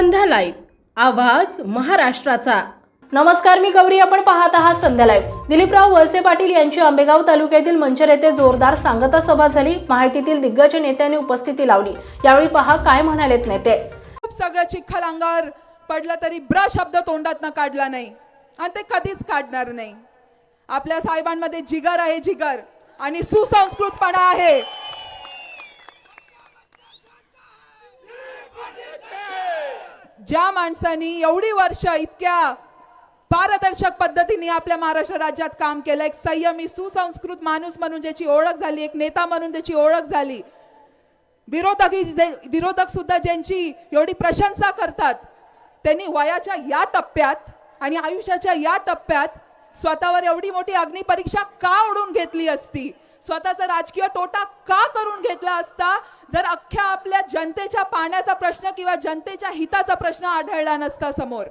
संध्या live. आवाज महाराष्ट्राचा. नमस्कार मी गौरी. आपण पाहत आहात संध्या लाईव्ह. दिलीपराव वळसे पाटील यांची आंबेगाव तालुक्यातील मंचर येथे जोरदार सांगता सभा झाली. माहितीतील दिग्गज नेत्यांनी उपस्थिती लावली. यावेळी पहा काय म्हणालेत नेते. खूप सगळं चिखल अंगावर पडलं तरी ब्र शब्द तोंडातनं काढला नाही. आणि ते कधीच काढणार नाही. आपल्या साहेबांमध्ये जिगर आहे जिगर. आणि सुसंस्कृतपणा आहे. ज्या माणसानी एवढी वर्ष इतक्या पारदर्शक पद्धतीने आपल्या महाराष्ट्र राज्यात काम केलं एक संयमी सुसंस्कृत माणूस म्हणून ज्याची ओळख झाली एक नेता म्हणून त्याची ओळख झाली विरोधक विरोधक सुद्धा ज्यांची एवढी प्रशंसा करतात त्यांनी वयाच्या या टप्प्यात आणि आयुष्याच्या या टप्प्यात स्वतःवर एवढी मोठी अग्निपरीक्षा का ओढून घेतली असती? स्वतःचा राजकीय तोटा का करून घेतला असता? जर अख्ख्या आपल्या जनतेच्या पाण्याचा प्रश्न किंवा जनतेच्या हिताचा प्रश्न आढळला नसता समोर.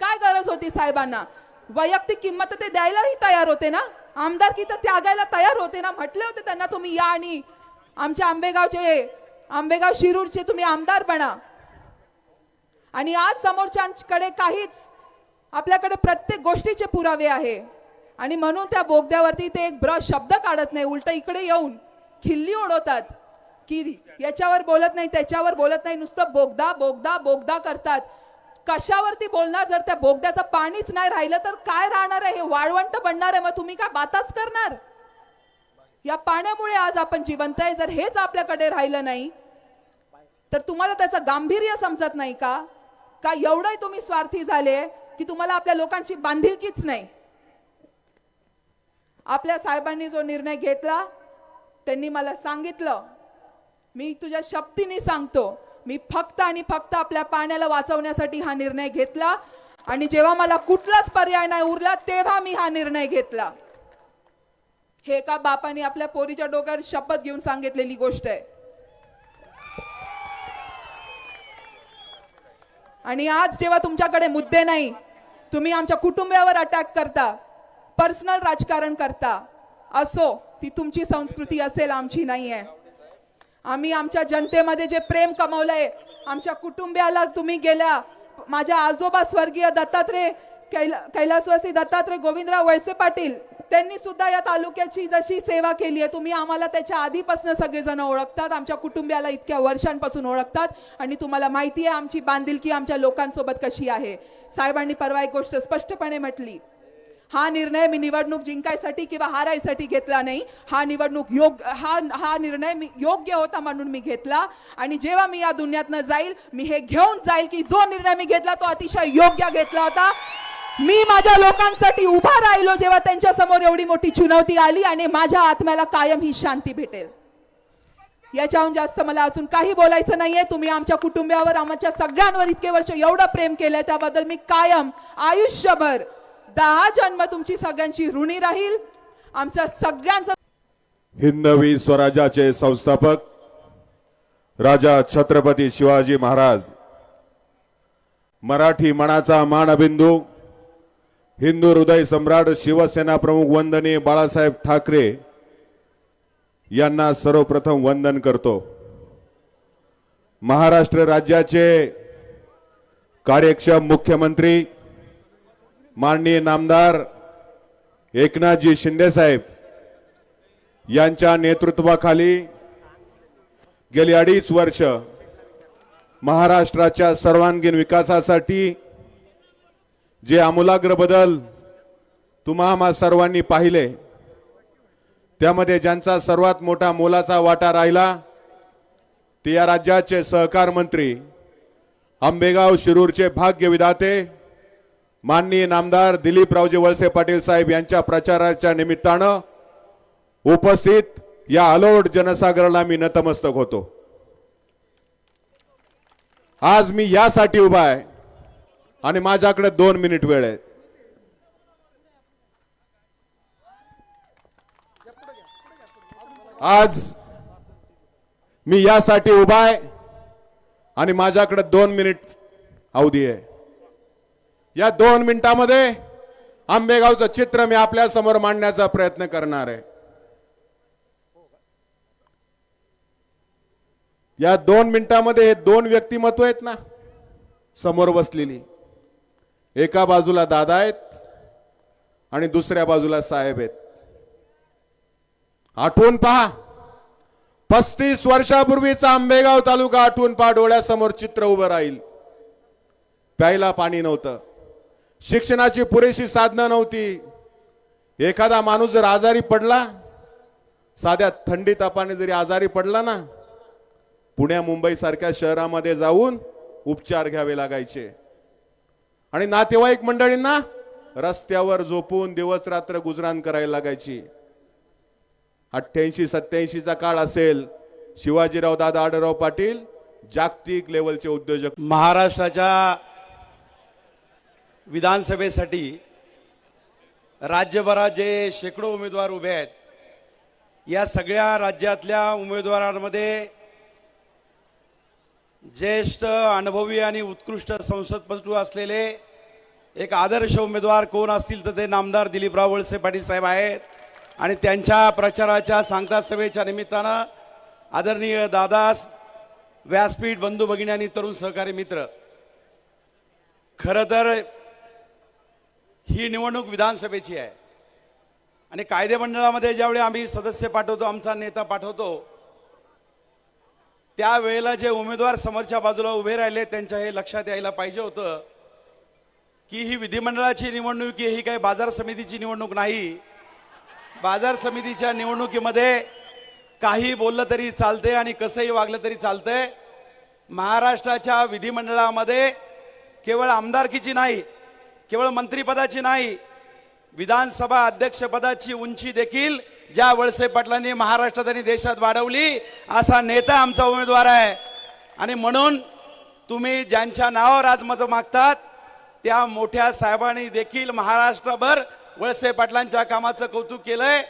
काय गरज होती साहेबांना? वैयक्तिक किंमत ते द्यायलाही तयार होते ना? आमदारकी तर त्यागायला तयार होते ना? म्हटले होते त्यांना तुम्ही या आणि आमच्या आंबेगावचे आंबेगाव शिरूरचे तुम्ही आमदार बना. आणि आज समोरच्यांकडे काहीच आपल्याकडे प्रत्येक गोष्टीचे पुरावे आहे. आणि म्हणून त्या बोगद्यावरती ते एक ब्र शब्द काढत नाही उलट इकडे येऊन खिल्ली उडवतात की याच्यावर बोलत नाही त्याच्यावर बोलत नाही नुसतं बोगदा बोगदा बोगदा करतात. कशावरती बोलणार जर त्या बोगद्याचं पाणीच नाही राहिलं तर काय राहणार आहे? हे वाळवंट बनणार आहे मग तुम्ही काय बाताच करणार? या पाण्यामुळे आज आपण जिवंत आहे जर हेच आपल्याकडे राहिलं नाही तर तुम्हाला त्याचं गांभीर्य समजत नाही का? का एवढंही तुम्ही स्वार्थी झाले की तुम्हाला आपल्या लोकांची बांधिलकीच नाही? आपल्या साहेबांनी जो निर्णय घेतला त्यांनी मला सांगितलं मी तुझ्या शक्तीने सांगतो मी फक्त आणि फक्त आपल्या पाण्याला वाचवण्यासाठी हा निर्णय घेतला आणि जेव्हा मला कुठलाच पर्याय नाही उरला तेव्हा मी हा निर्णय घेतला. हे एका बापाने आपल्या पोरीच्या डोक्यावर शपथ घेऊन सांगितलेली गोष्ट आहे. आणि आज जेव्हा तुमच्याकडे मुद्दे नाही तुम्ही आमच्या कुटुंबावर अटॅक करता. पर्सनल राजकारण करता. असो ती तुमची संस्कृती असेल आमची नाही आहे आम्ही आमच्या जनतेमध्ये जे प्रेम कमवलंय आमच्या कुटुंबियाला तुम्ही गेल्या माझ्या आजोबा स्वर्गीय दत्तात्रय कैला कैलासवासी दत्तात्रय गोविंदराव वळसे पाटील त्यांनी सुद्धा या तालुक्याची जशी सेवा केली आहे तुम्ही आम्हाला त्याच्या आधीपासून सगळेजण ओळखतात आमच्या कुटुंबियाला इतक्या वर्षांपासून ओळखतात आणि तुम्हाला माहिती आहे आमची बांधिलकी आमच्या लोकांसोबत कशी आहे. साहेबांनी परवा एक गोष्ट स्पष्टपणे म्हटली. हा निर्णय मी निवडणूक जिंकायसाठी किंवा हारायसाठी घेतला नाही. हा निवडणूक योग्य हा हा निर्णय मी योग्य होता म्हणून मी घेतला. आणि जेव्हा मी या दुनियातनं जाईल मी हे घेऊन जाईल की जो निर्णय मी घेतला तो अतिशय योग्य घेतला होता. मी माझ्या लोकांसाठी उभा राहिलो जेव्हा त्यांच्यासमोर एवढी मोठी चुनौती आली आणि माझ्या आत्म्याला कायम ही शांती भेटेल. याच्याहून जास्त मला अजून काही बोलायचं नाहीये. तुम्ही आमच्या कुटुंबियावर आमच्या सगळ्यांवर इतके वर्ष एवढं प्रेम केलंय त्याबद्दल मी कायम आयुष्यभर दहा जन्म तुमची सगळ्यांची ऋणी राहील. आमचं सगळ्यांचं हिंदवी स्वराज्याचे संस्थापक राजा छत्रपती शिवाजी महाराज. मराठी मनाचा मानबिंदू हिंदू हृदय सम्राट शिवसेना प्रमुख वंदनीय बाळासाहेब ठाकरे यांना सर्वप्रथम वंदन करतो. महाराष्ट्र राज्याचे कार्यक्षम मुख्यमंत्री माननीय नामदार एकनाथजी शिंदेसाहेब यांच्या नेतृत्वाखाली गेली अडीच वर्ष महाराष्ट्राच्या सर्वांगीण विकासासाठी जे आमूलाग्र बदल तुम्हा सर्वांनी पाहिले त्यामध्ये ज्यांचा सर्वात मोठा मोलाचा वाटा राहिला ते या राज्याचे सहकार मंत्री आंबेगाव शिरूरचे भाग्य विधाते माननीय नामदार दिलीपरावजी वळसे पाटील साहेब यांच्या प्रचाराच्या निमित्तानं उपस्थित या अलोट जनसागराला मी नतमस्तक होतो. आज मी यासाठी उभा आहे आणि माझ्याकडे दोन मिनिट वेळ आहे. आज मी यासाठी उभा आहे आणि माझ्याकडे दोन मिनिट अवधी आहे. या दोन मिनिटामध्ये आंबेगावचं चित्र मी आपल्यासमोर मांडण्याचा प्रयत्न करणार आहे. या दोन मिनिटामध्ये हे दोन व्यक्तिमत्व आहेत ना समोर बसलेली. एका बाजूला दादा आहेत आणि दुसऱ्या बाजूला साहेब आहेत. आठवून पहा पस्तीस वर्षापूर्वीचा आंबेगाव तालुका आठवून पहा डोळ्यासमोर चित्र उभं राहील. प्यायला पाणी नव्हतं. शिक्षणाची पुरेशी साधनं नव्हती. एखादा माणूस जर आजारी पडला साध्या थंडी तापाने जरी आजारी पडला ना पुण्या मुंबई सारख्या शहरामध्ये जाऊन उपचार घ्यावे लागायचे. आणि नातेवाईक मंडळींना रस्त्यावर झोपून दिवस रात्र गुजराण करायला लागायची. अठ्ठ्याऐंशी सत्याऐंशीचा काळ असेल शिवाजीराव दादा आडराव पाटील जागतिक लेवलचे उद्योजक. महाराष्ट्राच्या विधानसभेसाठी राज्यभरात जे शेकडो उमेदवार उभे आहेत या सगळ्या राज्यातल्या उमेदवारांमध्ये ज्येष्ठ अनुभवी आणि उत्कृष्ट संसदपटू असलेले एक आदर्श उमेदवार कोण असतील तर ते नामदार दिलीपराव वळसे पाटील साहेब आहेत. आणि त्यांच्या प्रचाराच्या सांगता सभेच्या निमित्तानं आदरणीय दादास व्यासपीठ बंधू भगिनी आणि तरुण सहकारी मित्र खरं तर ही निवडणूक विधानसभेची आहे. आणि कायदे मंडळामध्ये ज्यावेळी आम्ही सदस्य पाठवतो आमचा नेता पाठवतो त्यावेळेला जे उमेदवार समोरच्या बाजूला उभे राहिले त्यांच्या हे लक्षात यायला पाहिजे होतं की ही विधिमंडळाची निवडणूक ही काही बाजार समितीची निवडणूक नाही. बाजार समितीच्या निवडणुकीमध्ये काही बोललं तरी चालते आणि कसंही वागलं तरी चालतंय. महाराष्ट्राच्या विधिमंडळामध्ये केवळ आमदारकीची नाही केवळ मंत्रिपदाची नाही विधानसभा अध्यक्षपदाची उंची देखील ज्या वळसे पाटलांनी महाराष्ट्रात आणि देशात वाढवली असा नेता आमचा उमेदवार आहे. आणि म्हणून तुम्ही ज्यांच्या नावावर आज मतं मागतात त्या मोठ्या साहेबांनी देखील महाराष्ट्रभर वळसे पाटलांच्या कामाचं कौतुक केलंय.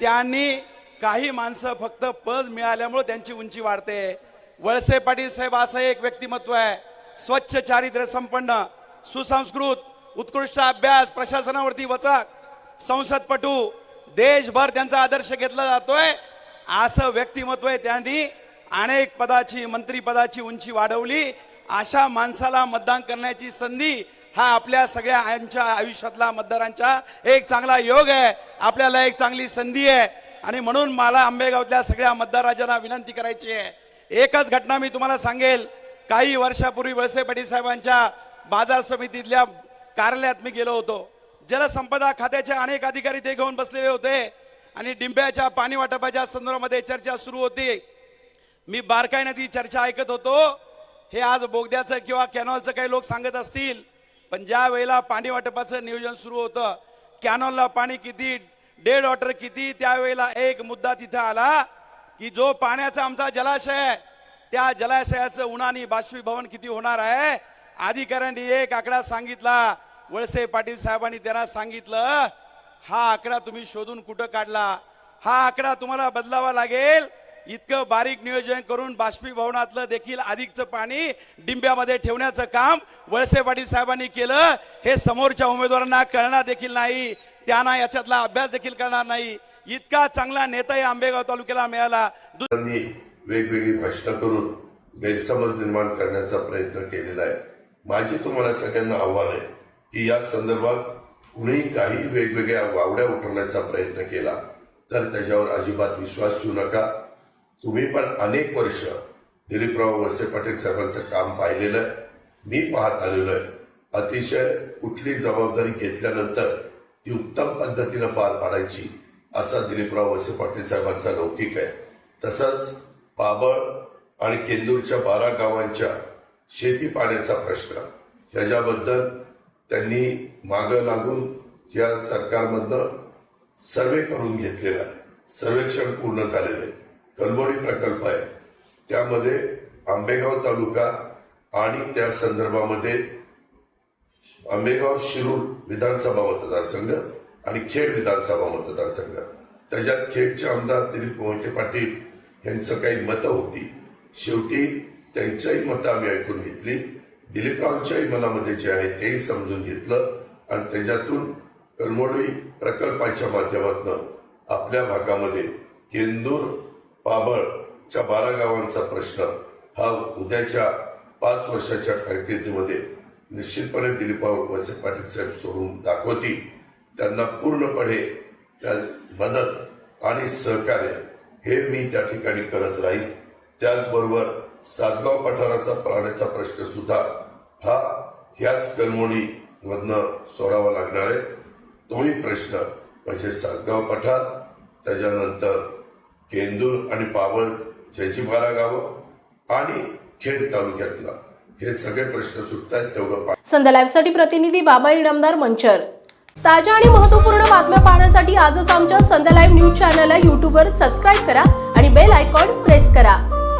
त्यांनी काही माणसं फक्त पद मिळाल्यामुळे त्यांची उंची वाढते. वळसे पाटील साहेब असं एक व्यक्तिमत्व आहे. स्वच्छ चारित्र्य संपन्न सुसंस्कृत उत्कृष्ट अभ्यास प्रशासनावरती वचक संसदपटू देशभर त्यांचा आदर्श घेतला जातोय. असं व्यक्तिमत्व आहे त्यांनी. अनेक पदाची मंत्रीपदाची उंची वाढवली. अशा माणसाला मतदान करण्याची संधी हा आपल्या सगळ्या आमच्या आयुष्यातला मतदारांचा एक चांगला योग आहे. आपल्याला एक चांगली संधी आहे. आणि म्हणून मला आंबेगावतल्या सगळ्या मतदाराजांना विनंती करायची आहे. एकच घटना मी तुम्हाला सांगेल. काही वर्षापूर्वी वळसे पाटील साहेबांच्या बाजार समितीतल्या कार्यालयात मी गेलो होतो. जलसंपदा खात्याचे अनेक अधिकारी ते घेऊन बसलेले होते आणि डिंब्याच्या पाणी वाटपाच्या संदर्भामध्ये चर्चा सुरू होती. मी बारकाईनं ती चर्चा ऐकत होतो. हे आज बोगद्याचं किंवा कॅनॉलचं काही लोक सांगत असतील पण ज्या वेळेला पाणी वाटपाचं नियोजन सुरू होतं कॅनॉलला पाणी किती डेड वॉटर किती त्यावेळेला एक मुद्दा तिथं आला की जो पाण्याचा आमचा जलाशय आहे त्या जलाशयाचं उन्हानी बाष्पीभवन किती होणार आहे अधिकाऱ्यांनी एक आकडा सांगितला. वळसे पाटील साहेबांनी त्यांना सांगितलं हा आकडा तुम्ही शोधून कुठं काढला? हा आकडा तुम्हाला बदलावा लागेल. इतकं बारीक नियोजन करून बाष्पीभवनातलं देखील अधिकचं पाणी डिंब्यामध्ये ठेवण्याचं काम वळसे पाटील साहेबांनी केलं. हे समोरच्या उमेदवारांना कळणार देखील नाही. त्यांना याच्यातला अभ्यास देखील करणार नाही. इतका चांगला नेता या आंबेगाव तालुक्याला मिळाला. वेगवेगळी भाषणं करून गैरसमज निर्माण करण्याचा प्रयत्न केलेला आहे. माझी तुम्हाला सगळ्यांना आव्हान आहे की या संदर्भात कुणीही काही वेगवेगळ्या वावड्या उठवण्याचा प्रयत्न केला तर त्याच्यावर अजिबात विश्वास ठेवू नका. तुम्ही पण अनेक वर्ष दिलीपराव वळसे पाटील साहेबांचं काम पाहिलेलं आहे. मी पाहत आलेलो आहे. अतिशय कुठली जबाबदारी घेतल्यानंतर ती उत्तम पद्धतीनं पार पाडायची असा दिलीपराव वळसे पाटील साहेबांचा लौकिक आहे. तसंच पाबळ आणि केंदूरच्या बारा गावांच्या शेती पाण्याचा प्रश्न. ह्याच्याबद्दल त्यांनी मागं लागून या सरकारमधनं सर्वे करून घेतलेला आहे सर्वेक्षण पूर्ण झालेलं आहे. कलबोडी प्रकल्प आहे. त्यामध्ये आंबेगाव तालुका आणि त्या संदर्भामध्ये आंबेगाव शिरूर विधानसभा मतदारसंघ आणि खेड विधानसभा मतदारसंघ. त्याच्यात खेडचे आमदार दिलीप मोहिते पाटील यांचं काही मतं होती. शेवटी त्यांच्याही मतं आम्ही ऐकून घेतली. दिलीपरावांच्याही मनामध्ये जे आहे तेही समजून घेतलं. आणि त्याच्यातून कलमोडी प्रकल्पाच्या माध्यमातून आपल्या भागामध्ये केंदूर पाबळच्या बारा गावांचा प्रश्न हा उद्याच्या पाच वर्षाच्या कारकिर्दीमध्ये निश्चितपणे दिलीपराव वळसे पाटील साहेब सोडून दाखवतील त्यांना पूर्णपणे त्या मदत आणि सहकार्य हे मी त्या ठिकाणी करत राहील त्याचबरोबर सातगाव पठाराचा प्राण्याचा प्रश्न सुद्धा हा ह्याच कलमोडी मधनं सोडावा लागणार आहे. तोही प्रश्न म्हणजे सातगाव पठार त्याच्यानंतर केंदूर आणि पावळ ज्याची बारा गावं आणि खेड तालुक्यातला. हे सगळे प्रश्न सुटत आहेत तेवढं संध्या संध्या लाईव्हसाठी प्रतिनिधी बाबा इडमदार मंचर. ताज्या आणि महत्त्वपूर्ण बातम्या पाहण्यासाठी आजच आमच्या संध्या लाईव्ह न्यूज चॅनलला युट्यूबवर सबस्क्राईब करा आणि बेल आयकॉन प्रेस करा.